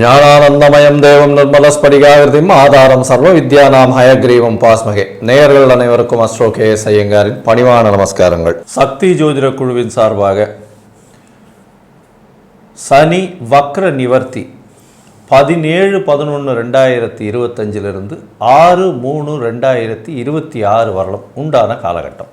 ஞானானந்தமயம் தேவம் நிர்மலஸ்படிகாகிருதிம் ஆதாரம் சர்வ வித்யானாம் ஹயக்ரீவம் பாஸ்மகே. நேயர்கள் அனைவருக்கும் அஸ்ரோ கே எஸ் ஐயங்காரின் பணிவான நமஸ்காரங்கள். சக்தி ஜோதிட குழுவின் சார்பாக சனி வக்ர நிவர்த்தி பதினேழு பதினொன்று ரெண்டாயிரத்தி இருபத்தஞ்சிலிருந்து ஆறு மூணு ரெண்டாயிரத்தி இருபத்தி ஆறு வரலும் உண்டான காலகட்டம்.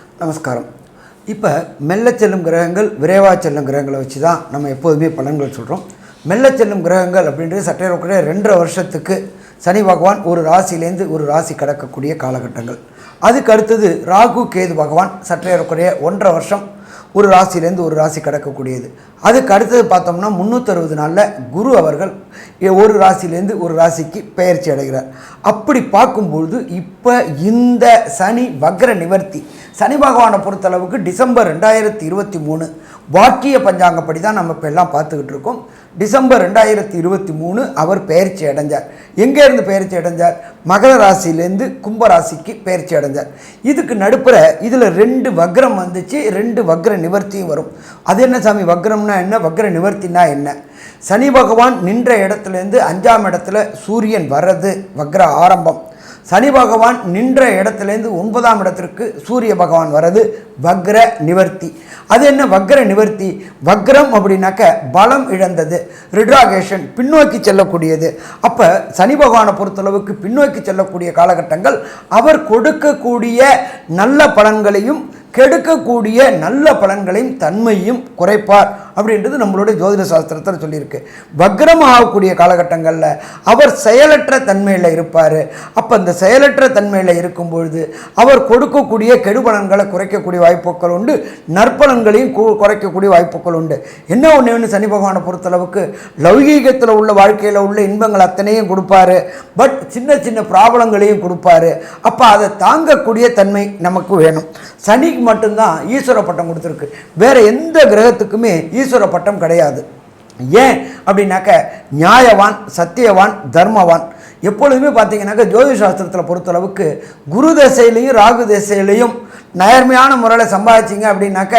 நமஸ்காரம். இப்போ மெல்ல செல்லும் கிரகங்கள் விரைவாக செல்லும் கிரகங்களை வச்சு தான் நம்ம எப்போதுமே பலன்கள் சொல்கிறோம் மெல்ல செல்லும் கிரகங்கள் அப்படின்றது சட்டையக்கூடிய ரெண்டரை வருஷத்துக்கு சனி பகவான் ஒரு ராசியிலேருந்து ஒரு ராசி கடக்கக்கூடிய காலகட்டங்கள். அதுக்கு அடுத்தது ராகு கேது பகவான் சற்றையக்கூடிய ஒன்றரை வருஷம் ஒரு ராசியிலேருந்து ஒரு ராசி கடக்கக்கூடியது. அதுக்கு அடுத்தது பார்த்தோம்னா முந்நூற்றறுபது நாளில் குரு அவர்கள் ஒரு ராசியிலேருந்து ஒரு ராசிக்கு பெயர்ச்சி அடைகிறார். அப்படி பார்க்கும்பொழுது இப்போ இந்த சனி வக்ர நிவர்த்தி சனி பகவானை பொறுத்தளவுக்கு டிசம்பர் ரெண்டாயிரத்தி இருபத்தி மூணு வாக்கிய பஞ்சாங்கப்படி தான் நம்ம இப்போ எல்லாம் பார்த்துக்கிட்டு இருக்கோம். டிசம்பர் ரெண்டாயிரத்தி இருபத்தி மூணு அவர் பெயர்ச்சி அடைஞ்சார். எங்கேருந்து பெயர்ச்சி அடைஞ்சார்? மகர ராசியிலேருந்து கும்ப ராசிக்கு பெயர்ச்சி அடைஞ்சார். இதுக்கு நடுப்புற இதில் ரெண்டு வக்ரம் வந்துச்சு ரெண்டு வக்ர நிவர்த்தியும் வரும். அது என்ன சாமி வக்ரம்னா என்ன? வக்ர நிவர்த்தினா என்ன? சனி பகவான் நின்ற இடத்துலேருந்து அஞ்சாம் இடத்துல சூரியன் வர்றது வக்ர ஆரம்பம். சனி பகவான் நின்ற இடத்துலேருந்து ஒன்பதாம் இடத்திற்கு சூரிய பகவான் வர்றது வக்ர நிவர்த்தி. அது என்ன வக்ர நிவர்த்தி? வக்ரம் அப்படின்னாக்க பலம் இழந்தது ரிட்ராகேஷன் பின்னோக்கி செல்லக்கூடியது. அப்போ சனி பகவானை பொறுத்தளவுக்கு பின்னோக்கி செல்லக்கூடிய காலகட்டங்கள் அவர் கொடுக்கக்கூடிய நல்ல பலன்களையும் கெடுக்கக்கூடிய நல்ல பலன்களையும் தன்மையும் குறைப்பார். அப்படின்றது நம்மளுடைய ஜோதிட சாஸ்திரத்தில் சொல்லியிருக்கு. வக்ரம் ஆகக்கூடிய காலகட்டங்களில் அவர் செயலற்ற தன்மையில் இருப்பார். அப்போ அந்த செயலற்ற தன்மையில் இருக்கும் பொழுது அவர் கொடுக்கக்கூடிய கெடுபலன்களை குறைக்கக்கூடிய வாய்ப்புகள் உண்டு. நற்பலன்களையும் குறைக்கக்கூடிய வாய்ப்புகள் உண்டு. என்ன ஒன்று ஒன்று சனி பகவானை பொறுத்தளவுக்கு லௌகீகத்தில் உள்ள வாழ்க்கையில் உள்ள இன்பங்கள் அத்தனையும் கொடுப்பாரு. பட் சின்ன சின்ன ப்ராப்ளங்களையும் கொடுப்பாரு. அப்போ அதை தாங்கக்கூடிய தன்மை நமக்கு வேணும். சனிக்கு மட்டும்தான் ஈஸ்வர பட்டம் கொடுத்துருக்கு. வேறு எந்த கிரகத்துக்குமே ஈஸ்வர பட்டம் கிடையாது. ஏன் அப்படின்னாக்க நியாயவான் சத்தியவான் தர்மவான். எப்பொழுதுமே பார்த்தீங்கன்னாக்க ஜோதிஷ சாஸ்திரத்தில் பொறுத்தளவுக்கு குரு தசையிலையும் ராகு தசையிலையும் நேர்மையான முறையில் சம்பாதிச்சிங்க அப்படின்னாக்க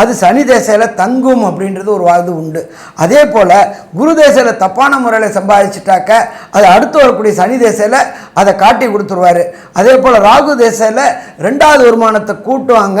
அது சனி தேசையில் தங்கும் அப்படின்றது ஒரு வாது உண்டு. அதே போல் குரு தேசையில் தப்பான முறையில் சம்பாதிச்சிட்டாக்க அது அடுத்து வரக்கூடிய சனி தேசையில் அதை காட்டி கொடுத்துருவாரு. அதே போல் ராகு தேசையில் ரெண்டாவது வருமானத்தை கூட்டுவாங்க.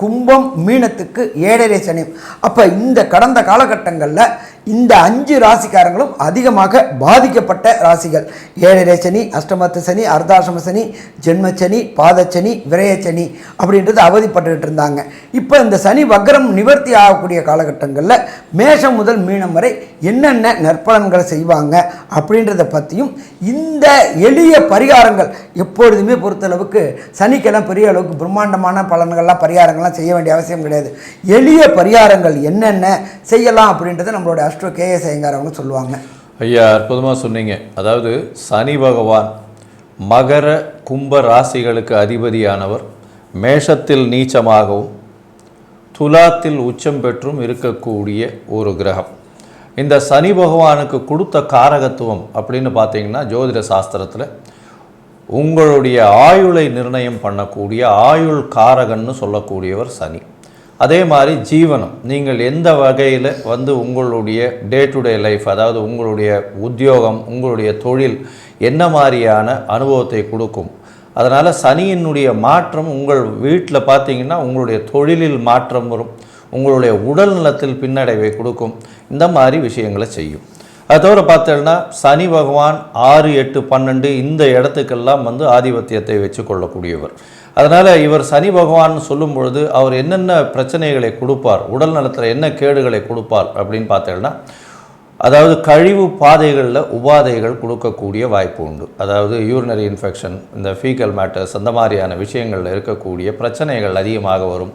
கும்பம் மீனத்துக்கு ஏழரை சனி. அப்போ இந்த கடந்த காலகட்டங்களில் இந்த அஞ்சு ராசிக்காரங்களும் அதிகமாக பாதிக்கப்பட்ட ராசிகள். ஏழரை சனி அஷ்டமத்து சனி அர்த்தாசிரம சனி ஜென்மச்சனி பாதச்சனி விரயச்சனி அப்படின்றது அவதிப்பட்டுக்கிட்டு இருந்தாங்க. இப்போ இந்த சனி வக்ரம் நிவர்த்தி ஆகக்கூடிய காலகட்டங்களில் மேஷம் முதல் மீனம் வரை என்னென்ன நற்பலன்களை செய்வாங்க அப்படின்றத பற்றியும் இந்த எளிய பரிகாரங்கள் எப்பொழுதுமே பொறுத்தளவுக்கு சனிக்கெல்லாம் பெரிய அளவுக்கு பிரம்மாண்டமான பலன்கள்லாம் பரிகாரங்கள்லாம் செய்ய வேண்டிய அவசியம் கிடையாது. எளிய பரிகாரங்கள் என்னென்ன செய்யலாம் அப்படின்றத நம்மளோட அஸ்ட்ரோ கேஎஸ் ஐயங்கார் அவங்க சொல்லுவாங்க. ஐயா அற்புதமாக சொன்னீங்க. அதாவது சனி பகவான் மகர கும்ப ராசிகளுக்கு அதிபதியானவர் மேஷத்தில் நீச்சமாகவும் துலாத்தில் உச்சம் பெற்றும் இருக்கக்கூடிய ஒரு கிரகம். இந்த சனி பகவானுக்கு கொடுத்த காரகத்துவம் அப்படின்னு பார்த்தீங்கன்னா ஜோதிட சாஸ்திரத்தில் உங்களுடைய ஆயுளை நிர்ணயம் பண்ணக்கூடிய ஆயுள் காரகன்னு சொல்லக்கூடியவர் சனி. அதே மாதிரி ஜீவனம். நீங்கள் எந்த வகையில் வந்து உங்களுடைய டே டு டே லைஃப் அதாவது உங்களுடைய உத்தியோகம் உங்களுடைய தொழில் என்ன மாதிரியான அனுபவத்தை கொடுக்கும்? அதனால் சனியினுடைய மாற்றம் உங்கள் வீட்டில் பார்த்தீங்கன்னா உங்களுடைய தொழிலில் மாற்றம் வரும். உங்களுடைய உடல் நலத்தில் பின்னடைவை கொடுக்கும். இந்த மாதிரி விஷயங்களை செய்யும். அது தவிர பார்த்தோம்னா சனி பகவான் ஆறு எட்டு பன்னெண்டு இந்த இடத்துக்கெல்லாம் வந்து ஆதிபத்தியத்தை வச்சு கொள்ளக்கூடியவர் அதனால் இவர் சனி பகவான் சொல்லும் பொழுது அவர் என்னென்ன பிரச்சனைகளை கொடுப்பார் உடல் நலத்தில் என்ன கேடுகளை கொடுப்பார் அப்படின்னு பார்த்தோம்னா அதாவது கழிவு பாதைகளில் உபாதைகள் கொடுக்கக்கூடிய வாய்ப்பு உண்டு. அதாவது யூரினரி இன்ஃபெக்ஷன் இந்த ஃபீக்கல் மேட்டர்ஸ் அந்த மாதிரியான விஷயங்களில் இருக்கக்கூடிய பிரச்சனைகள் அதிகமாக வரும்.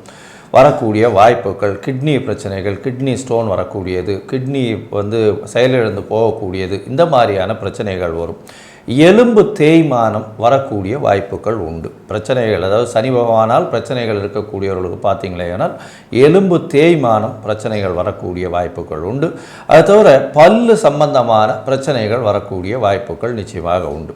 வரக்கூடிய வாய்ப்புகள் கிட்னி பிரச்சனைகள் கிட்னி ஸ்டோன் வரக்கூடியது கிட்னி வந்து செயலிழந்து போகக்கூடியது இந்த மாதிரியான பிரச்சனைகள் வரும். எலும்பு தேய்மானம் வரக்கூடிய வாய்ப்புகள் உண்டு. பிரச்சனைகள் அதாவது சனி பகவானால் பிரச்சனைகள் இருக்கக்கூடியவர்களுக்கு பார்த்தீங்களேனால் எலும்பு தேய்மானம் பிரச்சனைகள் வரக்கூடிய வாய்ப்புகள் உண்டு. அது தவிர பல்லு சம்பந்தமான பிரச்சனைகள் வரக்கூடிய வாய்ப்புகள் நிச்சயமாக உண்டு.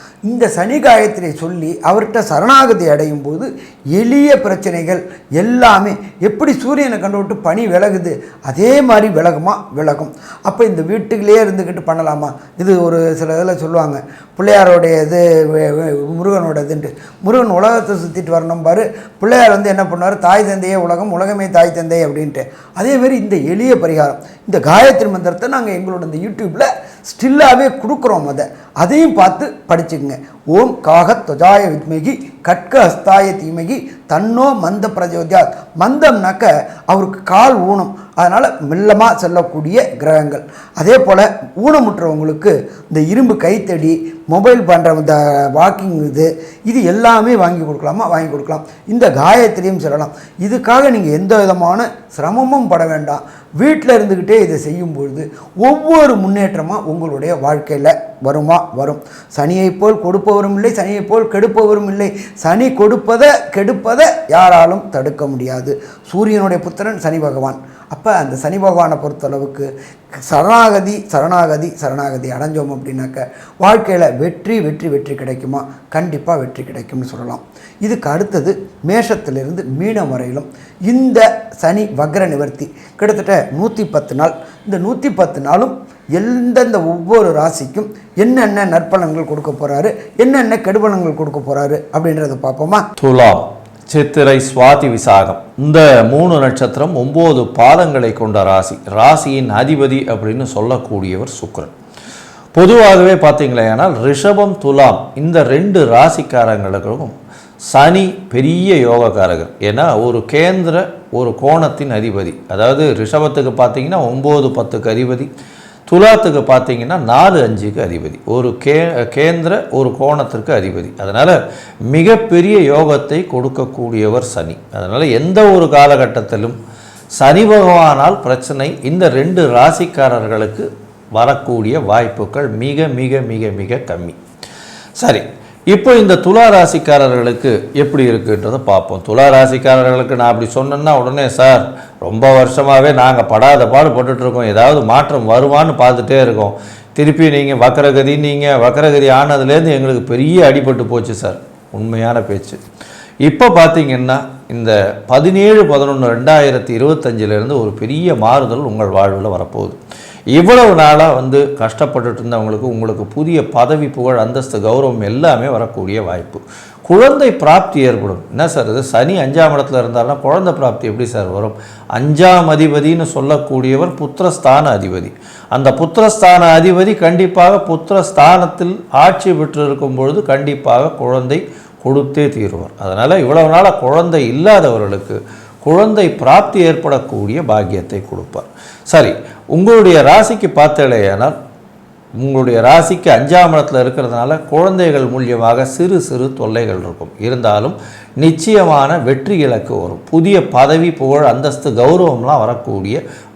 இந்த சனி காயத்திரை சொல்லி அவர்கிட்ட சரணாகதி அடையும் போது எளிய பிரச்சனைகள் எல்லாமே எப்படி சூரியனை கண்டு விட்டு பனி விலகுது? அதே மாதிரி விலகுமா? விலகும். அப்போ இந்த வீட்டுக்குள்ளேயே இருந்துக்கிட்டு பண்ணலாமா? இது ஒரு சில இதில் சொல்லுவாங்க. பிள்ளையாரோடைய இது முருகனோட இதுன்ட்டு முருகன் உலகத்தை சுற்றிட்டு வரணும் பாரு. பிள்ளையார் வந்து என்ன பண்ணுவார்? தாய் தந்தையே உலகம் உலகமே தாய் தந்தை அப்படின்ட்டு. அதேமாரி இந்த எளிய பரிகாரம். இந்த காயத்ரி மந்திரத்தை நாங்கள் எங்களோட இந்த யூடியூப்பில் ஸ்டில்லாகவே கொடுக்குறோம் அதை. அதையும் பார்த்து படிச்சுக்குங்க. ஓம் காக தொஜாய வித்மகி கட்க ஹஸ்தாய தீமகி தன்னோ மந்த பிரஜோதியாத் மந்தம்னாக்க அவருக்கு கால் ஊனம் அதனால் மெல்லமாக செல்லக்கூடிய கிரகங்கள். அதே போல் ஊனமுற்றவங்களுக்கு இந்த இரும்பு கைத்தடி மொபைல் பண்ணுற இந்த வாக்கிங் இது இது எல்லாமே வாங்கி கொடுக்கலாமா? வாங்கி கொடுக்கலாம். இந்த காயத்திலையும் சொல்லலாம். இதுக்காக நீங்கள் எந்த விதமான சிரமமும் பட வேண்டாம். வீட்டில் இருந்துக்கிட்டே இதை செய்யும் பொழுது ஒவ்வொரு முன்னேற்றமாக உங்களுடைய வாழ்க்கையில் வருமா? வரும். சனியை போல் கொடுப்பவரும் இல்லை சனியை போல் கெடுப்பவரும் இல்லை. சனி கொடுப்பதை கெடுப்பதை யாராலும் தடுக்க முடியாது. சூரியனுடைய புத்திரன் சனி பகவான். அப்போ அந்த சனி பகவானை பொறுத்தளவுக்கு சரணாகதி சரணாகதி சரணாகதி அடைஞ்சோம் அப்படின்னாக்க வாழ்க்கையில் வெற்றி வெற்றி வெற்றி கிடைக்குமா? கண்டிப்பாக வெற்றி கிடைக்கும்னு சொல்லலாம். இதுக்கு அடுத்தது மேஷத்திலிருந்து மீனம் வரையிலும் இந்த சனி வக்ர நிவர்த்தி. கிட்டத்தட்ட நூற்றி பத்து நாள். இந்த நூற்றி பத்து நாளும் எந்தெந்த ஒவ்வொரு ராசிக்கும் என்னென்ன நற்பலன்கள் கொடுக்க போகிறாரு என்னென்ன கெடுபலன்கள் கொடுக்க போகிறாரு அப்படின்றத பார்ப்போமா? துலாம். சித்திரை சுவாதி விசாகம். இந்த மூணு நட்சத்திரம் ஒம்பது பாதங்களை கொண்ட ராசி. ராசியின் அதிபதி அப்படின்னு சொல்லக்கூடியவர் சுக்கரன். பொதுவாகவே பார்த்தீங்களேனால் ரிஷபம் துலாம் இந்த ரெண்டு ராசிக்காரங்களுக்கும் சனி பெரிய யோகக்காரகர். ஏன்னா ஒரு கேந்திர ஒரு கோணத்தின் அதிபதி. அதாவது ரிஷபத்துக்கு பார்த்தீங்கன்னா ஒம்பது பத்துக்கு அதிபதி. துலாத்துக்கு பார்த்தீங்கன்னா நாலு அஞ்சுக்கு அதிபதி. ஒரு கே கேந்திர ஒரு கோணத்திற்கு அதிபதி. அதனால் மிகப்பெரிய யோகத்தை கொடுக்கக்கூடியவர் சனி. அதனால் எந்த ஒரு காலகட்டத்திலும் சனி பகவானால் பிரச்சனை இந்த ரெண்டு ராசிக்காரர்களுக்கு வரக்கூடிய வாய்ப்புகள் மிக மிக மிக மிக கம்மி. சரி இப்போ இந்த துலா ராசிக்காரர்களுக்கு எப்படி இருக்குன்றதை பார்ப்போம். துலா ராசிக்காரர்களுக்கு நான் அப்படி சொன்னேன்னா உடனே சார் ரொம்ப வருஷமாகவே நாங்கள் படாத பாடு போட்டுட்ருக்கோம். இருக்கோம் ஏதாவது மாற்றம் வருவான்னு பார்த்துட்டே இருக்கோம். திருப்பி நீங்கள் வக்கரகதி நீங்கள் வக்கரகதி ஆனதுலேருந்து எங்களுக்கு பெரிய அடிபட்டு போச்சு சார். உண்மையான பேச்சு. இப்போ பார்த்தீங்கன்னா இந்த பதினேழு பதினொன்று ரெண்டாயிரத்தி இருபத்தஞ்சிலேருந்து ஒரு பெரிய மாறுதல் உங்கள் வாழ்வில் வரப்போகுது. இவ்வளவு நாளாக வந்து கஷ்டப்பட்டுட்டு இருந்தவங்களுக்கு உங்களுக்கு புதிய பதவி புகழ் அந்தஸ்து கௌரவம் எல்லாமே வரக்கூடிய வாய்ப்பு. குழந்தை பிராப்தி ஏற்படும். என்ன சார் இது? சனி அஞ்சாம் இடத்துல இருந்தாலும் குழந்தை பிராப்தி எப்படி சார் வரும்? அஞ்சாம் அதிபதின்னு சொல்லக்கூடியவர் புத்திரஸ்தான அதிபதி. அந்த புத்திரஸ்தான அதிபதி கண்டிப்பாக புத்திரஸ்தானத்தில் ஆட்சி பெற்று இருக்கும் பொழுது கண்டிப்பாக குழந்தை கொடுத்தே தீருவார். அதனால் இவ்வளவு நாளாக குழந்தை இல்லாதவர்களுக்கு குழந்தை பிராப்தி ஏற்படக்கூடிய பாக்கியத்தை கொடுப்பார். சரி உங்களுடைய ராசிக்கு பார்த்தலையானால் உங்களுடைய ராசிக்கு அஞ்சாம் இடத்துல இருக்கிறதுனால குழந்தைகள் மூலியமாக சிறு சிறு தொல்லைகள் இருக்கும். இருந்தாலும் நிச்சயமான வெற்றி இலக்கு வரும். புதிய பதவி புகழ் அந்தஸ்து கௌரவம்லாம் வரக்கூடிய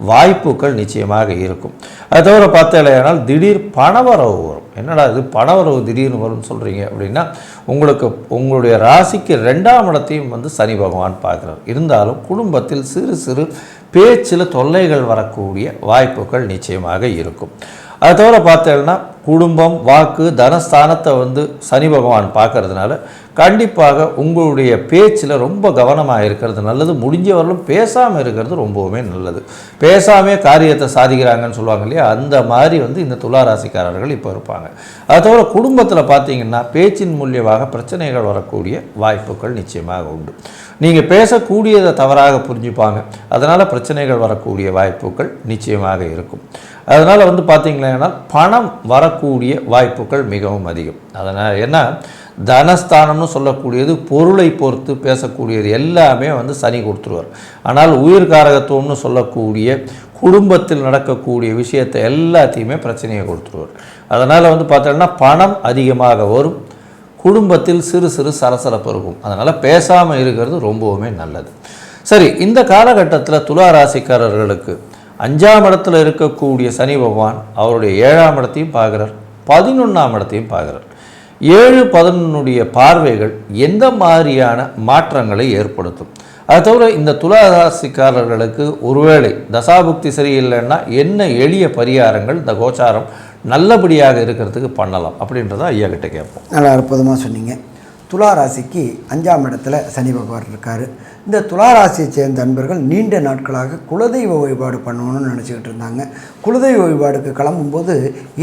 வாய்ப்புகள் நிச்சயமாக இருக்கும். அது தவிர பார்த்தலையானால் திடீர் பணவரவு வரும். என்னடா இது பணவரவு திடீர்னு வரும்னு சொல்கிறீங்க அப்படின்னா உங்களுக்கு உங்களுடைய ராசிக்கு ரெண்டாம் இடத்தையும் வந்து சனி பகவான் பார்க்குறார். இருந்தாலும் குடும்பத்தில் சிறு சிறு பேச்சில் தொல்லைகள் வரக்கூடிய வாய்ப்புகள் நிச்சயமாக இருக்கும். அதை தவிர பார்த்தேன்னா குடும்பம் வாக்கு தனஸ்தானத்தை வந்து சனி பகவான் பார்க்கறதுனால கண்டிப்பாக உங்களுடைய பேச்சில் ரொம்ப கவனமாக இருக்கிறது நல்லது. முடிஞ்சவர்களும் பேசாமல் இருக்கிறது ரொம்பவுமே நல்லது. பேசாமே காரியத்தை சாதிக்கிறாங்கன்னு சொல்லுவாங்க இல்லையா? அந்த மாதிரி வந்து இந்த துலா ராசிக்காரர்கள் இப்போ இருப்பாங்க. அது தவிர குடும்பத்தில் பார்த்தீங்கன்னா பேச்சின் மூலியமாக பிரச்சனைகள் வரக்கூடிய வாய்ப்புகள் நிச்சயமாக உண்டு. நீங்கள் பேசக்கூடியதை தவறாக புரிஞ்சுப்பாங்க. அதனால் பிரச்சனைகள் வரக்கூடிய வாய்ப்புகள் நிச்சயமாக இருக்கும். அதனால் வந்து பார்த்திங்கன்னா பணம் வரக்கூடிய வாய்ப்புகள் மிகவும் அதிகம். அதனால் ஏன்னா தனஸ்தானம்னு சொல்லக்கூடியது பொருளை பொறுத்து பேசக்கூடியது எல்லாமே வந்து சனி கொடுத்துருவார். ஆனால் உயிர்காரகத்துவம்னு சொல்லக்கூடிய குடும்பத்தில் நடக்கக்கூடிய விஷயத்தை எல்லாத்தையுமே பிரச்சனையை கொடுத்துருவார். அதனால் வந்து பார்த்தோன்னா பணம் அதிகமாக வரும். குடும்பத்தில் சிறு சிறு சலசலப்பு இருக்கும். அதனால் பேசாமல் இருக்கிறது ரொம்பவுமே நல்லது. சரி இந்த காலகட்டத்தில் துலா ராசிக்காரர்களுக்கு அஞ்சாம் இடத்துல இருக்கக்கூடிய சனி பகவான் அவருடைய ஏழாம் இடத்தையும் பார்க்குறார் பதினொன்றாம் இடத்தையும் பார்க்குறார். ஏழு பதினொன்னுடைய பார்வைகள் எந்த மாதிரியான மாற்றங்களை ஏற்படுத்தும்? அது தவிர இந்த துலா ராசிக்காரர்களுக்கு ஒருவேளை தசாபுக்தி சரியில்லைன்னா என்ன எளிய பரிகாரங்கள் இந்த கோச்சாரம் நல்லபடியாக இருக்கிறதுக்கு பண்ணலாம் அப்படின்றத ஐயா கிட்ட கேட்போம். நல்லா அற்புதமாக சொன்னீங்க. துலா ராசிக்கு அஞ்சாம் இடத்துல சனி பகவான் இருக்கார். இந்த துளாராசியை சேர்ந்த அன்பர்கள் நீண்ட நாட்களாக குலதெய்வ வழிபாடு பண்ணணும்னு நினச்சிக்கிட்டு இருந்தாங்க. குலதெய்வ வழிபாடுக்கு கிளம்பும்போது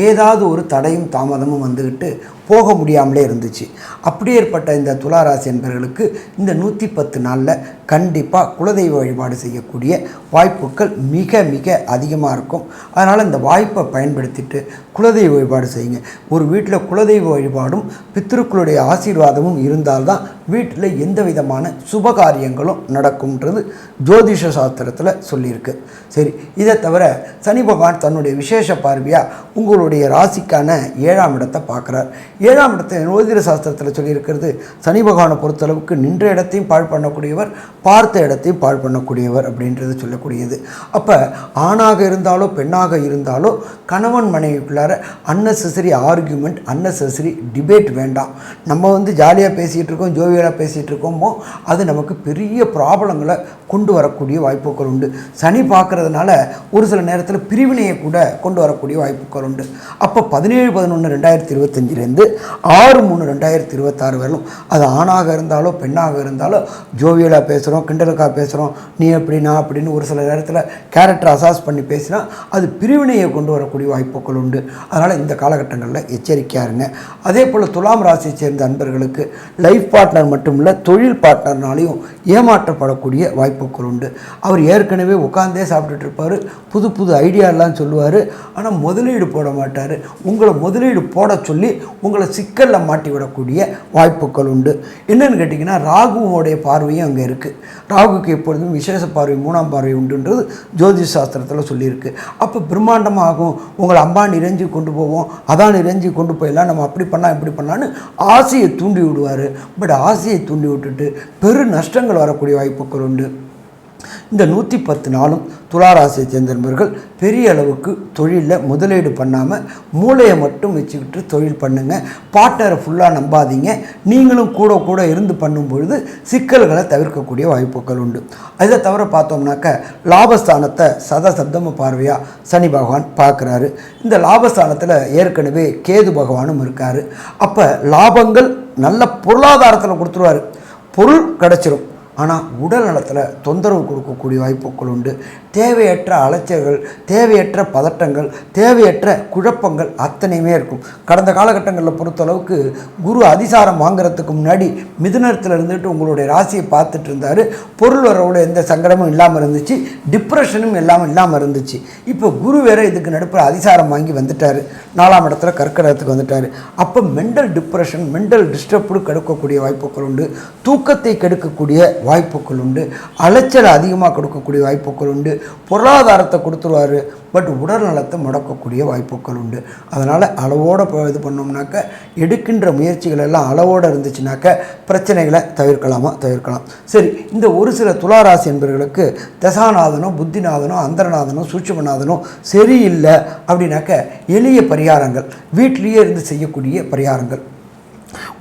ஏதாவது ஒரு தடையும் தாமதமும் வந்துக்கிட்டு போக முடியாமலே இருந்துச்சு. அப்படி ஏற்பட்ட இந்த துளாராசி நண்பர்களுக்கு என்பர்களுக்கு இந்த நூற்றி பத்து நாளில் கண்டிப்பாக குலதெய்வ வழிபாடு செய்யக்கூடிய வாய்ப்புகள் மிக மிக அதிகமாக இருக்கும். அதனால் இந்த வாய்ப்பை பயன்படுத்திட்டு குலதெய்வ வழிபாடு செய்யுங்க. ஒரு வீட்டில் குலதெய்வ வழிபாடும் பித்திருக்களுடைய ஆசீர்வாதமும் இருந்தால்தான் வீட்டில் எந்த விதமான சுபகாரியங்களும் நடக்கும்ன்றது ஜோதிஷ சாஸ்திரத்தில் சொல்லியிருக்கு. சரி இதை தவிர சனி பகவான் தன்னுடைய விசேஷ பார்வையாக உங்களுடைய ராசிக்கான ஏழாம் இடத்தை பார்க்குறார். ஏழாம் இடத்தை ஜோதிட சாஸ்திரத்தில் சொல்லியிருக்கிறது சனி பகவானை பொறுத்தளவுக்கு நின்ற இடத்தையும் பாழ் பண்ணக்கூடியவர் பார்த்த இடத்தையும் பாழ் பண்ணக்கூடியவர் அப்படின்றது சொல்லக்கூடியது. அப்போ ஆணாக இருந்தாலோ பெண்ணாக இருந்தாலோ கணவன் மனைவிக்குள்ளார அன்னெசரி ஆர்கியூமெண்ட் அன்னெசரி டிபேட் வேண்டாம். நம்ம வந்து ஜாலியாக பேசிகிட்டு இருக்கோம் ஜோவியலாக பேசிகிட்டு இருக்கோமோ அது நமக்கு பெரிய ப்ராப்ளங்களை கொண்டு வரக்கூடிய வாய்ப்புகள் உண்டு. சனி பார்க்கறதுனால ஒரு சில நேரத்தில் பிரிவினையை கூட கொண்டு வரக்கூடிய வாய்ப்புகள் உண்டு. அப்போ பதினேழு பதினொன்று ரெண்டாயிரத்தி இருபத்தஞ்சிலேருந்து ஆறு மூணு ரெண்டாயிரத்தி இருபத்தாறு வரலும் அது ஆணாக இருந்தாலோ பெண்ணாக இருந்தாலோ ஜோவியலாக பேசுகிறோம் கிண்டலுக்காக பேசுகிறோம் நீ எப்படி நான் அப்படின்னு ஒரு சில நேரத்தில் கேரக்டர் அசாஸ் பண்ணி பேசினா அது பிரிவினையை கொண்டு வரக்கூடிய வாய்ப்புகள் உண்டு. அதனால் இந்த காலகட்டங்களில் எச்சரிக்கையாக இருங்க அதே போல் துலாம் ராசியை சேர்ந்த அன்பர்களுக்கு லைஃப் பார்ட்னர் மட்டும் இல்லை தொழில் பார்ட்னர்னாலையும் ஏமா ஏமாற்றப்படக்கூடிய வாய்ப்புகள் உண்டு. அவர் ஏற்கனவே உட்காந்தே சாப்பிட்டுட்டு இருப்பார் புது புது ஐடியாலாம் சொல்லுவார். ஆனால் முதலீடு போட மாட்டார். உங்களை முதலீடு போட சொல்லி உங்களை சிக்கலில் மாட்டி விடக்கூடிய வாய்ப்புகள் உண்டு. என்னன்னு கேட்டிங்கன்னா ராகுவோடைய பார்வையும் அங்கே இருக்குது ராகுக்கு எப்பொழுதும் விசேஷ பார்வை மூணாம் பார்வை உண்டுன்றது ஜோதிஷ் சாஸ்திரத்தில் சொல்லியிருக்கு. அப்போ பிரம்மாண்டமாகும் உங்களை அம்பா நிறைஞ்சி கொண்டு போவோம் அதான் இறைஞ்சி கொண்டு போயிடலாம் நம்ம அப்படி பண்ணால் இப்படி பண்ணலான்னு ஆசையை தூண்டி விடுவார். பட் ஆசையை தூண்டி விட்டுட்டு பெரு நஷ்டங்கள் வரக்கூடிய வாய்ப்புகள் உண்டு. இந்த நூற்றி பத்து நாளும் துளாராசியை சேர்ந்தவர்கள் பெரிய அளவுக்கு தொழிலில் முதலீடு பண்ணாமல் மூளையை மட்டும் வச்சுக்கிட்டு தொழில் பண்ணுங்கள் பார்ட்னரை ஃபுல்லாக நம்பாதீங்க. நீங்களும் கூட கூட இருந்து பண்ணும் பொழுது சிக்கல்களை தவிர்க்கக்கூடிய வாய்ப்புகள் உண்டு. அதை தவிர பார்த்தோம்னாக்க லாபஸ்தானத்தை சத சப்தம பார்வையாக சனி பகவான் பார்க்குறாரு. இந்த லாபஸ்தானத்தில் ஏற்கனவே கேது பகவானும் இருக்கார். அப்போ லாபங்கள் நல்ல பொருளாதாரத்தில் கொடுத்துருவாரு. பொருள் கிடச்சிரும். ஆனால் உடல் நலத்தில் தொந்தரவு கொடுக்கக்கூடிய வாய்ப்புகள் உண்டு. தேவையற்ற அலைச்சல்கள் தேவையற்ற பதட்டங்கள் தேவையற்ற குழப்பங்கள் அத்தனையுமே இருக்கும். கடந்த காலகட்டங்களில் பொறுத்தளவுக்கு குரு அதிசாரம் வாங்குறதுக்கு முன்னாடி மிதுனத்தில் இருந்துட்டு உங்களுடைய ராசியை பார்த்துட்டு இருந்தார். பொருள் வரவோட எந்த சங்கடமும் இல்லாமல் இருந்துச்சு. டிப்ரெஷனும் இல்லாமல் இல்லாமல் இருந்துச்சு. இப்போ குரு வேற இதுக்கு நடுப்புற அதிசாரம் வாங்கி வந்துட்டார். நாலாம் இடத்துல கற்கடத்துக்கு வந்துட்டார். அப்போ மென்டல் டிப்ரெஷன் மென்டல் டிஸ்டர்ப்டு கெடுக்கக்கூடிய வாய்ப்புகள் உண்டு. தூக்கத்தை கெடுக்கக்கூடிய வாய்ப்புகள் உண்டு. அலைச்சல் அதிகமாக கொடுக்கக்கூடிய வாய்ப்புகள் உண்டு. பொருளாதாரத்தை கொடுத்துருவாரு. பட் உடல் நலத்தை முடக்கக்கூடிய வாய்ப்புகள் உண்டு. அதனால் அளவோடு இது பண்ணோம்னாக்க எடுக்கின்ற முயற்சிகள் எல்லாம் அளவோடு இருந்துச்சுனாக்க பிரச்சனைகளை தவிர்க்கலாமா? தவிர்க்கலாம். சரி இந்த ஒரு சில துளாராசி என்பவர்களுக்கு தசாநாதனோ புத்திநாதனோ அந்தரநாதனோ சூட்சுமநாதனோ சரியில்லை அப்படின்னாக்க எளிய பரிகாரங்கள் வீட்டிலேயே இருந்து செய்யக்கூடிய பரிகாரங்கள்.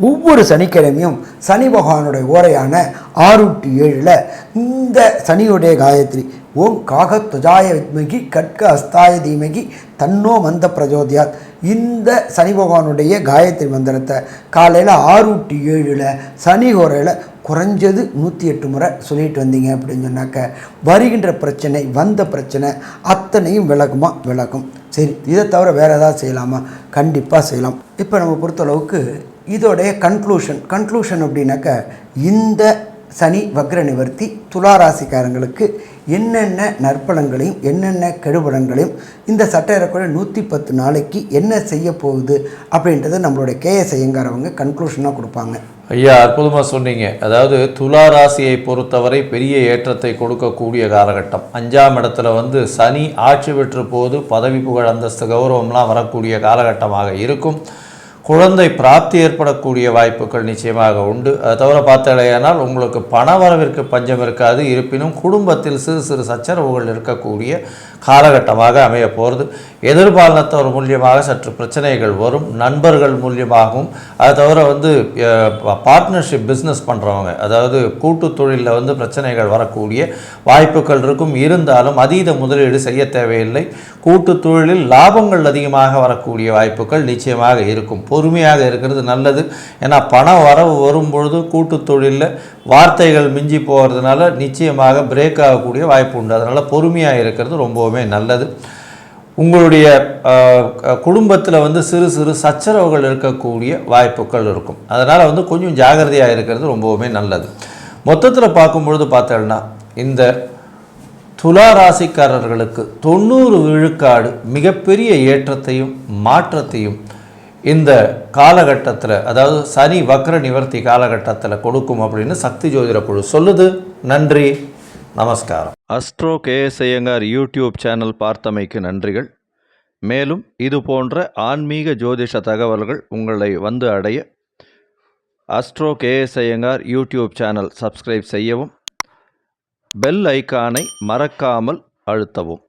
ஒவ்வொரு சனிக்கிழமையும் சனி பகவானுடைய ஓரையான ஆறு டு ஏழில் இந்த சனியுடைய காயத்ரி ஓம் காக துஜாய வித்மகி கட்க அஸ்தாய தீமகி தன்னோ மந்த பிரஜோதியாத். இந்த சனி பகவானுடைய காயத்ரி மந்திரத்தை காலையில் ஆறு டு ஏழில் சனி ஓரையில் குறைஞ்சது நூற்றி எட்டு முறை சொல்லிட்டு வந்தீங்க அப்படின்னு சொன்னாக்க வருகின்ற பிரச்சனை வந்த பிரச்சனை அத்தனையும் விளக்குமா விளக்கும் சரி இதை தவிர வேறு ஏதாவது செய்யலாமா? கண்டிப்பாக செய்யலாம். இப்போ நம்ம பொறுத்தளவுக்கு இதோடைய கன்க்ளூஷன் கன்க்ளூஷன் அப்படின்னாக்க இந்த சனி வக்ர நிவர்த்தி துலா ராசிக்காரங்களுக்கு என்னென்ன நற்பலங்களையும் என்னென்ன கெடுபலங்களையும் இந்த சட்டையறக்குள்ள நூற்றி பத்து நாளைக்கு என்ன செய்ய போகுது அப்படின்றத நம்மளுடைய கேஎஸ் ஐயங்கார் அவங்க கன்க்ளூஷனாக கொடுப்பாங்க. ஐயா அற்புதமாக சொன்னீங்க. அதாவது துலா ராசியை பொறுத்தவரை பெரிய ஏற்றத்தை கொடுக்கக்கூடிய காலகட்டம். அஞ்சாம் இடத்துல வந்து சனி ஆட்சி பெற்ற போது பதவி புகழ் அந்தஸ்து கௌரவம்லாம் வரக்கூடிய காலகட்டமாக இருக்கும். குழந்தை பிராப்தி ஏற்படக்கூடிய வாய்ப்புகள் நிச்சயமாக உண்டு. அதை தவிர பார்த்தாலேயானால் உங்களுக்கு பண வரவிற்கு பஞ்சம் இருக்காது. இருப்பினும் குடும்பத்தில் சிறு சிறு சச்சரவுகள் இருக்கக்கூடிய காலகட்டமாக அமைய போகிறது எதிர்பாலனத்தவர் மூலியமாக சற்று பிரச்சனைகள் வரும். நண்பர்கள் மூலியமாகவும். அதை தவிர வந்து பார்ட்னர்ஷிப் பிஸ்னஸ் பண்ணுறவங்க அதாவது கூட்டு தொழிலில் வந்து பிரச்சனைகள் வரக்கூடிய வாய்ப்புகள் இருக்கும். இருந்தாலும் அதீத முதலீடு செய்ய தேவையில்லை. கூட்டு தொழிலில் லாபங்கள் அதிகமாக வரக்கூடிய வாய்ப்புகள் நிச்சயமாக இருக்கும். பொறுமையாக இருக்கிறது நல்லது. ஏன்னா பண வரவு வரும் பொழுது கூட்டு தொழிலில் வார்த்தைகள் மிஞ்சி போகிறதுனால நிச்சயமாக பிரேக் ஆகக்கூடிய வாய்ப்பு உண்டு. அதனால் பொறுமையாக இருக்கிறது ரொம்பவுமே நல்லது. உங்களுடைய குடும்பத்தில் வந்து சிறு சிறு சச்சரவுகள் இருக்கக்கூடிய வாய்ப்புகள் இருக்கும். அதனால் வந்து கொஞ்சம் ஜாகிரதையாக இருக்கிறது ரொம்பவுமே நல்லது. மொத்தத்தில் பார்க்கும்பொழுது பார்த்தோம்னா இந்த துலா ராசிக்காரர்களுக்கு தொண்ணூறு விழுக்காடு மிகப்பெரிய ஏற்றத்தையும் மாற்றத்தையும் இந்த காலகட்டத்தில் அதாவது சனி வக்ர நிவர்த்தி காலகட்டத்தில் கொடுக்கும் அப்படின்னு சக்தி ஜோதிட குழு சொல்லுது. நன்றி. நமஸ்காரம். Astro KS Iyengar YouTube channel பார்த்தமைக்கு நன்றிகள். மேலும் இது போன்ற ஆன்மீக ஜோதிஷ தகவல்கள் உங்களை வந்து அடைய astro KS Iyengar YouTube channel subscribe செய்யவும் பெல் ஐக்கானை மறக்காமல் அழுத்தவும்.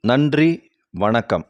நன்றி. வணக்கம்.